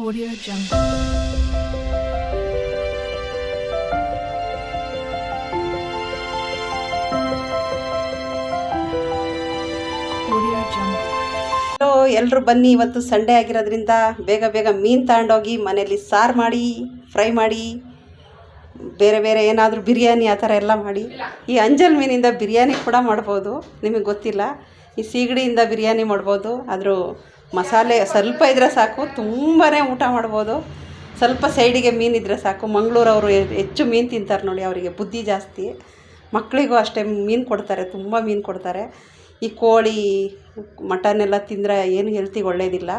Audio Jungle. ಎಲ್ಲರೂ ಬನ್ನಿ. ಇವತ್ತು ಸಂಡೇ ಆಗಿರೋದ್ರಿಂದ ಬೇಗ ಬೇಗ ಮೀನು ತಗೊಂಡೋಗಿ ಮನೇಲಿ ಸಾರು ಮಾಡಿ, ಫ್ರೈ ಮಾಡಿ, ಬೇರೆ ಬೇರೆ ಏನಾದರೂ ಬಿರಿಯಾನಿ ಆ ಥರ ಎಲ್ಲ ಮಾಡಿ. ಈ ಅಂಜಲ್ ಮೀನಿಂದ ಬಿರಿಯಾನಿ ಕೂಡ ಮಾಡ್ಬೋದು. ನಿಮಗೆ ಗೊತ್ತಿಲ್ಲ. ಈ ಸೀಗಡಿಯಿಂದ ಬಿರಿಯಾನಿ ಮಾಡ್ಬೋದು. ಅದ್ರ ಮಸಾಲೆ ಸ್ವಲ್ಪ ಇದ್ರೆ ಸಾಕು ತುಂಬಾ ಊಟ ಮಾಡ್ಬೋದು. ಸ್ವಲ್ಪ ಸೈಡಿಗೆ ಮೀನಿದ್ರೆ ಸಾಕು. ಮಂಗಳೂರವರು ಹೆಚ್ಚು ಮೀನು ತಿಂತಾರೆ ನೋಡಿ ಅವರಿಗೆ, ಬುದ್ಧಿ ಜಾಸ್ತಿ. ಮಕ್ಕಳಿಗೂ ಅಷ್ಟೇ ಮೀನು ಕೊಡ್ತಾರೆ, ತುಂಬ ಮೀನು ಕೊಡ್ತಾರೆ. ಈ ಕೋಳಿ ಮಟನ್ ಎಲ್ಲ ತಿಂದರೆ ಏನು ಹೆಲ್ತಿಗೆ ಒಳ್ಳೇದಿಲ್ಲ.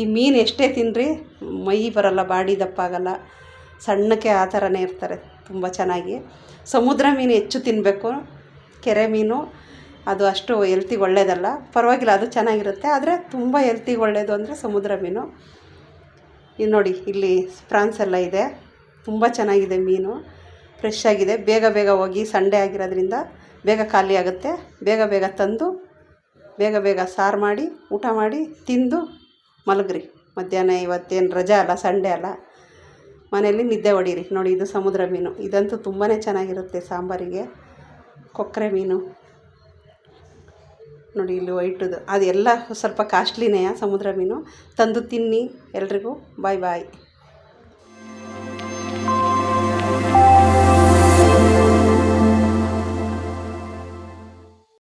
ಈ ಮೀನು ಎಷ್ಟೇ ತಿನ್ನಿರಿ ಮೈ ಬರಲ್ಲ, ಬಾಡಿ ದಪ್ಪ ಆಗಲ್ಲ ಸಣ್ಣಕ್ಕೆ ಆ ಥರನೇ ಇರ್ತಾರೆ, ತುಂಬ ಚೆನ್ನಾಗಿ. ಸಮುದ್ರ ಮೀನು ಹೆಚ್ಚು ತಿನ್ನಬೇಕು ಕೆರೆ ಮೀನು. ಅದು ಅಷ್ಟು ಹೆಲ್ತಿಗೆ ಒಳ್ಳೇದಲ್ಲ. ಪರವಾಗಿಲ್ಲ, ಅದು ಚೆನ್ನಾಗಿರುತ್ತೆ. ಆದರೆ ತುಂಬ ಹೆಲ್ತಿಗೆ ಒಳ್ಳೆಯದು ಅಂದರೆ ಸಮುದ್ರ ಮೀನು. ಇದು ನೋಡಿ, ಇಲ್ಲಿ ಫ್ರಾನ್ಸ್ ಎಲ್ಲ ಇದೆ. ತುಂಬ ಚೆನ್ನಾಗಿದೆ ಮೀನು. ಫ್ರೆಶ್ ಆಗಿದೆ. ಬೇಗ ಬೇಗ ಹೋಗಿ ಸಂಡೇ ಆಗಿರೋದ್ರಿಂದ ಬೇಗ ಖಾಲಿ ಆಗುತ್ತೆ. ಬೇಗ ಬೇಗ ತಂದು, ಬೇಗ ಬೇಗ ಸಾರು ಮಾಡಿ, ಊಟ ಮಾಡಿ, ತಿಂದು ಮಲಗ್ರಿ. ಮಧ್ಯಾಹ್ನ ಇವತ್ತೇನು ರಜಾ ಅಲ್ಲ, ಸಂಡೇ ಅಲ್ಲ. ಮನೆಯಲ್ಲಿ ನಿದ್ದೆ ಹೊಡೀರಿ. ನೋಡಿ, ಇದು ಸಮುದ್ರ ಮೀನು. ಇದಂತೂ ತುಂಬಾ ಚೆನ್ನಾಗಿರುತ್ತೆ ಸಾಂಬಾರಿಗೆ. ಕೊಕ್ಕರೆ ಮೀನು. ನೋಡಿ ಇಲ್ಲಿ ವೈಟದು ಅದೆಲ್ಲ ಸ್ವಲ್ಪ ಕಾಸ್ಟ್ಲಿನೇ ಸಮುದ್ರ ಮೀನು. ತಂದು ತಿನ್ನಿ ಎಲ್ರಿಗೂ. ಬಾಯ್ ಬಾಯ್